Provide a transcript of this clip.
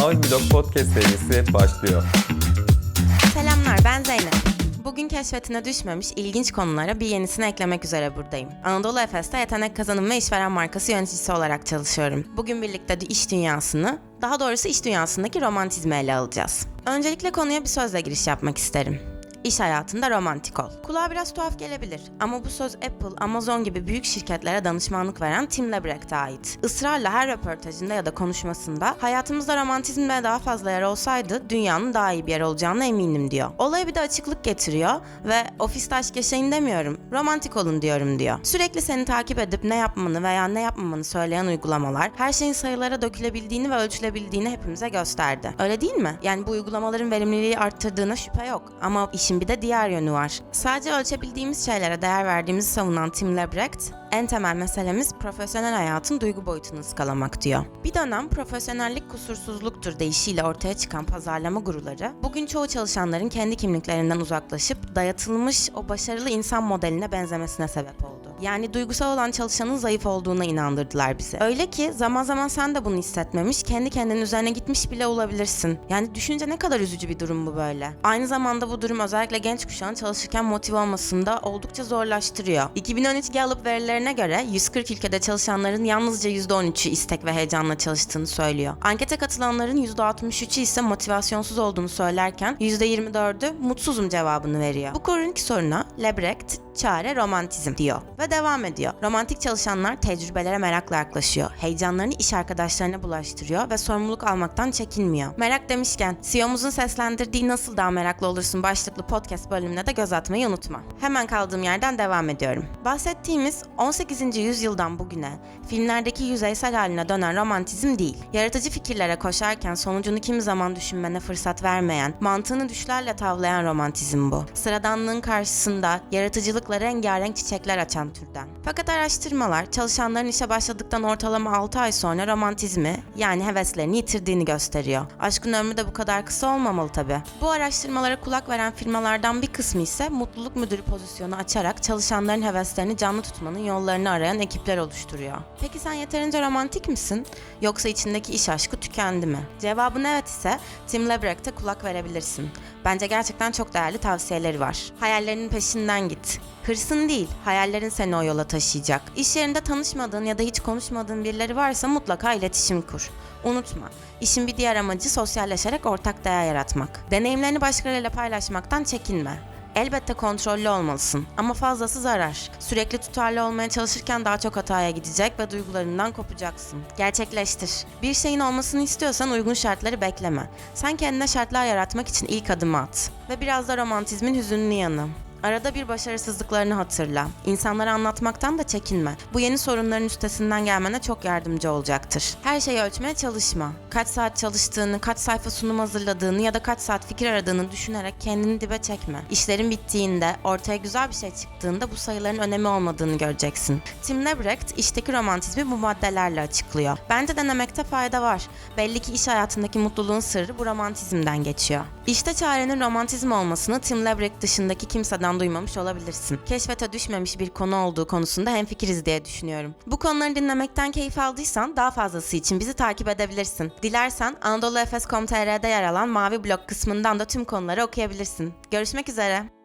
Mavi Blog Podcast serisi başlıyor. Selamlar ben Zeynep. Bugün keşfetine düşmemiş ilginç konulara bir yenisini eklemek üzere buradayım. Anadolu Efes'te yetenek kazanım ve işveren markası yöneticisi olarak çalışıyorum. Bugün birlikte iş dünyasını, daha doğrusu iş dünyasındaki romantizmi ele alacağız. Öncelikle konuya bir sözle giriş yapmak isterim. İş hayatında romantik ol. Kulağa biraz tuhaf gelebilir ama bu söz Apple, Amazon gibi büyük şirketlere danışmanlık veren Tim Lebrecht'e ait. Israrla her röportajında ya da konuşmasında hayatımızda romantizmle daha fazla yer olsaydı dünyanın daha iyi bir yer olacağına eminim diyor. Olaya bir de açıklık getiriyor ve ofiste aşk yaşayın demiyorum, romantik olun diyorum diyor. Sürekli seni takip edip ne yapmanı veya ne yapmamanı söyleyen uygulamalar her şeyin sayılara dökülebildiğini ve ölçülebildiğini hepimize gösterdi. Öyle değil mi? Yani bu uygulamaların verimliliği arttırdığına şüphe yok ama işin bir de diğer yönü var. Sadece ölçebildiğimiz şeylere değer verdiğimizi savunan Tim Lebrecht, en temel meselemiz profesyonel hayatın duygu boyutunu ıskalamak diyor. Bir dönem profesyonellik kusursuzluktur deyişiyle ortaya çıkan pazarlama guruları, bugün çoğu çalışanların kendi kimliklerinden uzaklaşıp dayatılmış o başarılı insan modeline benzemesine sebep oldu. Yani duygusal olan çalışanın zayıf olduğuna inandırdılar bizi. Öyle ki zaman zaman sen de bunu hissetmemiş, kendi kendinin üzerine gitmiş bile olabilirsin. Yani düşünce ne kadar üzücü bir durum bu böyle. Aynı zamanda bu durum özellikle genç kuşağın çalışırken motive olmasını oldukça zorlaştırıyor. 2013 Gallup verilerine göre 140 ülkede çalışanların yalnızca %13'ü istek ve heyecanla çalıştığını söylüyor. Ankete katılanların %63'ü ise motivasyonsuz olduğunu söylerken %24'ü mutsuzum cevabını veriyor. Bu kronik soruna Lebrecht çare romantizm diyor ve devam ediyor. Romantik çalışanlar tecrübelere merakla yaklaşıyor. Heyecanlarını iş arkadaşlarına bulaştırıyor ve sorumluluk almaktan çekinmiyor. Merak demişken CEO'muzun seslendirdiği Nasıl Daha Meraklı Olursun başlıklı podcast bölümüne de göz atmayı unutma. Hemen kaldığım yerden devam ediyorum. Bahsettiğimiz 18. yüzyıldan bugüne filmlerdeki yüzeysel haline dönen romantizm değil. Yaratıcı fikirlere koşarken sonucunu kimi zaman düşünmene fırsat vermeyen, mantığını düşlerle tavlayan romantizm bu. Sıradanlığın karşısında yaratıcılıkla rengarenk çiçekler açan türden. Fakat araştırmalar çalışanların işe başladıktan ortalama 6 ay sonra romantizmi yani heveslerini yitirdiğini gösteriyor. Aşkın ömrü de bu kadar kısa olmamalı tabi. Bu araştırmalara kulak veren firmalardan bir kısmı ise mutluluk müdürü pozisyonu açarak çalışanların heveslerini canlı tutmanın yollarını arayan ekipler oluşturuyor. Peki sen yeterince romantik misin? Yoksa içindeki iş aşkı tükendi mi? Cevabın evet ise Tim Lebrecht'e kulak verebilirsin. Bence gerçekten çok değerli tavsiyeleri var. Hayallerinin peşinden git. Hırsın değil, hayallerin seni o yola taşıyacak. İş yerinde tanışmadığın ya da hiç konuşmadığın birileri varsa mutlaka iletişim kur. Unutma, işin bir diğer amacı sosyalleşerek ortak değer yaratmak. Deneyimlerini başkalarıyla paylaşmaktan çekinme. Elbette kontrollü olmalısın ama fazlası zarar. Sürekli tutarlı olmaya çalışırken daha çok hataya gidecek ve duygularından kopacaksın. Gerçekleştir. Bir şeyin olmasını istiyorsan uygun şartları bekleme. Sen kendine şartlar yaratmak için ilk adımı at. Ve biraz da romantizmin hüzünlü yanı. Arada bir başarısızlıklarını hatırla. İnsanlara anlatmaktan da çekinme. Bu yeni sorunların üstesinden gelmene çok yardımcı olacaktır. Her şeyi ölçmeye çalışma. Kaç saat çalıştığını, kaç sayfa sunum hazırladığını ya da kaç saat fikir aradığını düşünerek kendini dibe çekme. İşlerin bittiğinde, ortaya güzel bir şey çıktığında bu sayıların önemi olmadığını göreceksin. Tim Lebrecht işteki romantizmi bu maddelerle açıklıyor. Bence denemekte fayda var. Belli ki iş hayatındaki mutluluğun sırrı bu romantizmden geçiyor. İşte çarenin romantizm olmasını Tim Lebrecht dışındaki kimseden duymamış olabilirsin. Keşfete düşmemiş bir konu olduğu konusunda hemfikiriz diye düşünüyorum. Bu konuları dinlemekten keyif aldıysan daha fazlası için bizi takip edebilirsin. Dilersen anadoluefes.com.tr'de yer alan Mavi Blog kısmından da tüm konuları okuyabilirsin. Görüşmek üzere.